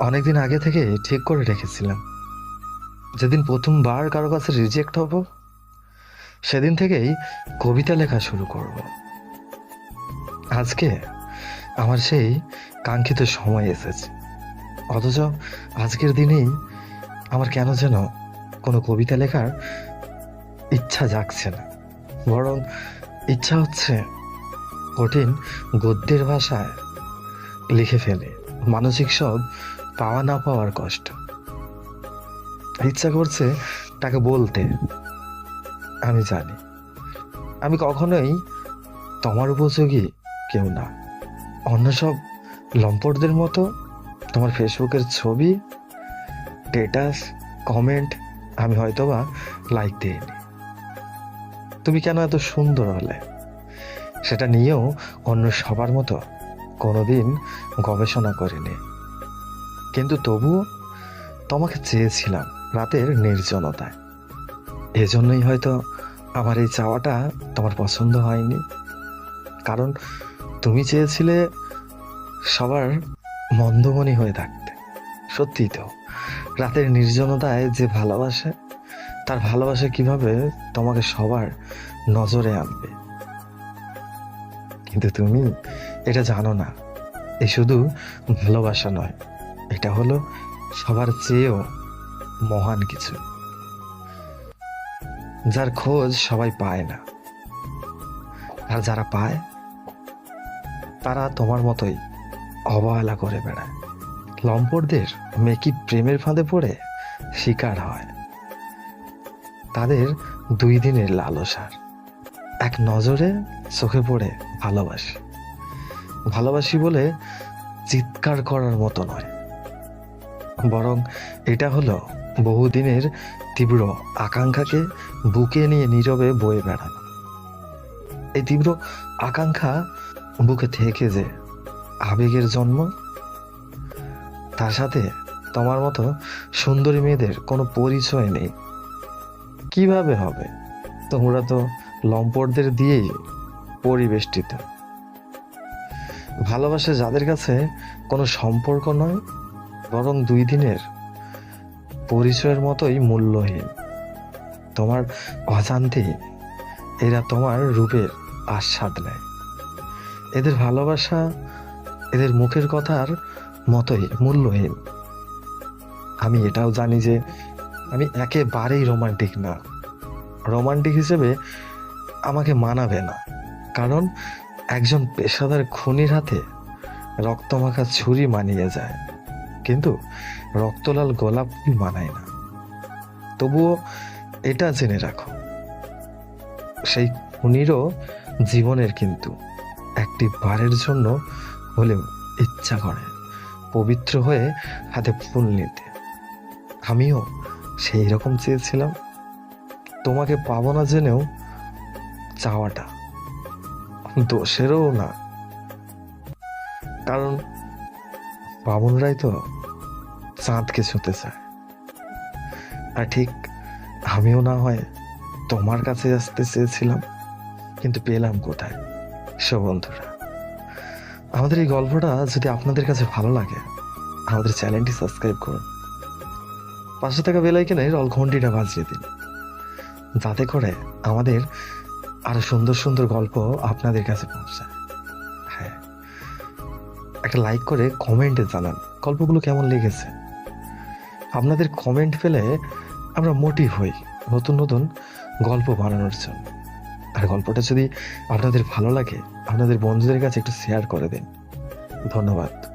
অনেকদিন আগে থেকে ঠিক করে রেখেছিলাম। যেদিন প্রথমবার কারও কাছে রিজেক্ট হব, সেদিন থেকেই কবিতা লেখা শুরু করব। আজকে আমার সেই কাঙ্ক্ষিত সময় এসেছে। অথচ আজকের দিনেই আমার কেন যেন কোনো কবিতা লেখার ইচ্ছা জাগছে না। বরং ইচ্ছা হচ্ছে কঠিন গদ্যের ভাষায় লিখে ফেলে। মানসিক সব পাওয়া না পাওয়ার কষ্ট। ইচ্ছা করছে তাকে বলতে। আমি জানি। আমি কখনোই তোমার উপযোগী কেউ না। অন্য সব লম্পটদের মতো তোমার ফেসবুকের ছবি স্টেটাস কমেন্ট আমি হয়তোবা লাইক দিইনি। তুমি কেন এত সুন্দর হলে? সেটা নিয়েও অন্য সবার মতো কোনোদিন গবেষণা করিনি। কিন্তু তবুও তোমাকে চেয়েছিলাম রাতের নির্জনতায়। এজন্যই হয়তো আমার এই চাওয়াটা তোমার পছন্দ হয়নি। কারণ তুমি চেয়েছিলে সবার মন্দমণি হয়ে থাকতে। সত্যি তো, রাতের নির্জনতায় যে ভালোবাসে, তার ভালোবাসা কীভাবে তোমাকে সবার নজরে আনবে? কিন্তু তুমি এটা জানো না, এ শুধু ভালোবাসা নয়। এটা হলো সবার চেয়েও মহান কিছু। যার খোঁজ সবাই পায় না। আর যারা পায়, তারা তোমার মতোই অবহেলা করে বেড়ায়। লম্পটদের মেকি প্রেমের ফাঁদে পড়ে শিকার হয়। তাদের দুই দিনের লালসার এক নজরে চোখে পড়ে ভালোবাসি। ভালোবাসি বলে চিৎকার করার মতো নয়। বরং এটা হলো বহুদিনের তীব্র আকাঙ্ক্ষাকে বুকে নিয়ে নীরবে বয়ে বেড়ানো। এই তীব্র আকাঙ্ক্ষা বুকে থেকে যে আবেগের জন্ম, তার সাথে তোমার মতো সুন্দরী মেয়েদের কোনো পরিচয় নেই। কীভাবে হবে? তোমরা তো লম্পটদের দিয়েই পরিবেষ্টিত। ভালোবাসা যাদের কাছে কোনো সম্পর্ক নয় বরং দুই দিনের পরিচয়ের মতোই মূল্যহীন। তোমার অজান্তে এরা তোমার রূপের আস্বাদ নেয়। এদের ভালোবাসা এদের মুখের কথার মতোই মূল্যহীন। আমি এটাও জানি যে আমি একেবারেই রোমান্টিক না। রোমান্টিক হিসেবে আমাকে মানাবে না। কারণ একজন পেশাদার খুনির হাতে রক্তমাখা ছুরি মানিয়ে যায়। কিন্তু রক্তলাল গোলাপ ফুল মানায় না। তবুও এটা জেনে রাখো, সেই খুনিরও জীবনের কিন্তু একটি বারের জন্য হলেও ইচ্ছা করে, পবিত্র হয়ে হাতে ফুল নিতে। আমিও সেই রকম চেয়েছিলাম। তোমাকে পাবো না জেনেও চাওয়াটা দোষেরও না। কারণ বামুনরাই তো চাঁদকে ছুঁতে চায়। আর ঠিক আমিও না হয় তোমার কাছে আসতে চেয়েছিলাম, কিন্তু পেলাম কোথায়? সো বন্ধুরা, আমাদের এই গল্পটা যদি আপনাদের কাছে ভালো লাগে, আমাদের চ্যানেলটি সাবস্ক্রাইব করুন। পাশে থাকা বেলাইকেনে রল ঘন্টিটা বাজিয়ে দিন। যাতে করে আমাদের আরও সুন্দর সুন্দর গল্প আপনাদের কাছে পৌঁছায়। হ্যাঁ একটা লাইক করে কমেন্টে জানান, গল্পগুলো কেমন লেগেছে? আপনাদের কমেন্ট পেলে আমরা মোটিভ হই নতুন নতুন গল্প বানানোর জন্য। আর গল্পটা যদি আপনাদের ভালো লাগে, আপনাদের বন্ধুদের কাছে একটু শেয়ার করে দিন। ধন্যবাদ।